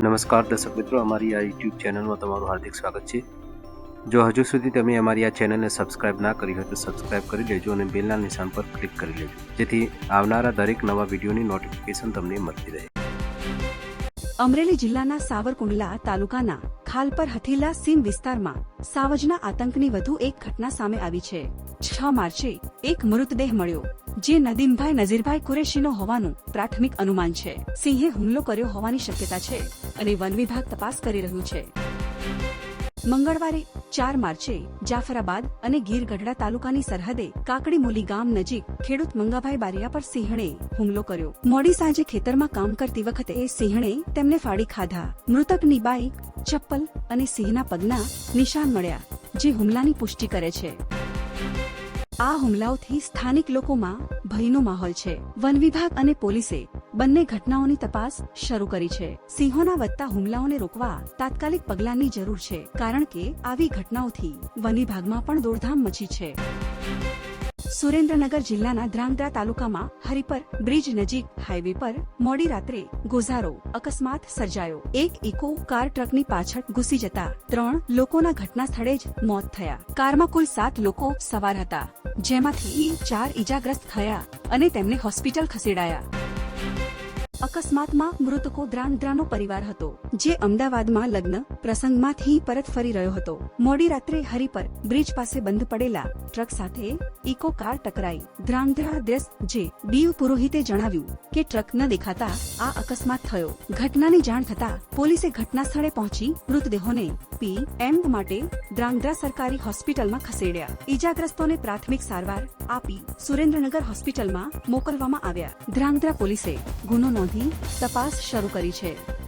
નમસ્કાર દર્શક મિત્રો, અમારી આ યુટ્યુબ ચેનલમાં તમારું હાર્દિક સ્વાગત છે. જો હજુ સુધી તમે અમારી આ ચેનલને સબસ્ક્રાઇબ ના કરી હોય તો સબસ્ક્રાઇબ કરી લેજો અને બેલના નિશાન પર ક્લિક કરી લેજો. જેથી આવનારા દરેક નવા વિડીયોની નોટિફિકેશન તમને મળતી રહે. અમરેલી જિલ્લાના સાવરકુંડલા તાલુકાના ખાલપર હથીલા સીમ વિસ્તારમાં સાવજના આતંકની વધુ એક ઘટના સામે આવી છે. છ માર્ચે એક મૃતદેહ મળ્યો. જે નદીમભાઈ નઝીરભાઈ કુરેશીનો હોવાનું પ્રાથમિક અનુમાન છે. સિંહે હુમલો કર્યો હોવાની શક્યતા છે અને વન વિભાગ તપાસ કરી રહ્યું છે. મંગળવારે ચાર માર્ચે જાફરાબાદ અને ગીર ગઢડા તાલુકાની સરહદે કાકડીમોલી ગામ નજીક ખેડૂત મંગાભાઈ બારિયા પર સિંહણે હુમલો કર્યો. મોડી સાંજે ખેતરમાં કામ કરતી વખતે સિંહણે તેમને ફાડી ખાધા. મૃતકની બાઈક, ચપ્પલ અને સિંહના પગના નિશાન મળ્યા, જે હુમલાની પુષ્ટિ કરે છે. આ હુમલાઓથી સ્થાનિક લોકોમાં ભયનો માહોલ છે. વન વિભાગ અને પોલીસે બંને ઘટનાઓની તપાસ શરૂ કરી છે. સિંહોના વધતા હુમલાઓને રોકવા તાત્કાલિક પગલાંની જરૂર છે, કારણ કે આવી ઘટનાઓથી વન વિભાગમાં પણ દોડધામ મચી છે. સુરેન્દ્રનગર જિલ્લાના ધ્રાંગધ્રા તાલુકામાં હરિપર બ્રિજ નજીક હાઈવે પર મોડી રાત્રે ગોઝારો અકસ્માત સર્જાયો. એક ઇકો કાર ટ્રકની પાછળ ઘૂસી જતા ત્રણ લોકોના ઘટના સ્થળે જ મોત થયા. કારમાં કુલ સાત લોકો સવાર હતા, જેમાંથી ચાર ઈજાગ્રસ્ત થયા અને તેમને હોસ્પિટલ ખસેડાયા. અકસ્માતમાં મૃતકો દ્રાંગધ્રાનો પરિવાર હતો, જે અમદાવાદમાં લગ્ન પ્રસંગમાંથી પરત ફરી રહ્યો હતો. મોડી રાત્રે હરિપર બ્રિજ પાસે બંધ પડેલા ટ્રક સાથે ઇકો કાર ટકરાઈ. ધ્રાંગધ્રા દેશ જે દીવ પુરોહિતે જણાવ્યું કે ટ્રક ન દેખાતા આ અકસ્માત થયો. ઘટનાની જાણ થતા પોલીસે ઘટના સ્થળે પહોંચી મૃતદેહોને પી એમ માટે દ્રાંગધ્રા સરકારી હોસ્પિટલમાં ખસેડ્યા. ઈજાગ્રસ્તોને પ્રાથમિક સારવાર આપી સુરેન્દ્રનગર હોસ્પિટલમાં મોકલવામાં આવ્યા. ધ્રાંગધ્રા પોલીસે ગુનો નોંધી તપાસ શરૂ કરી છે.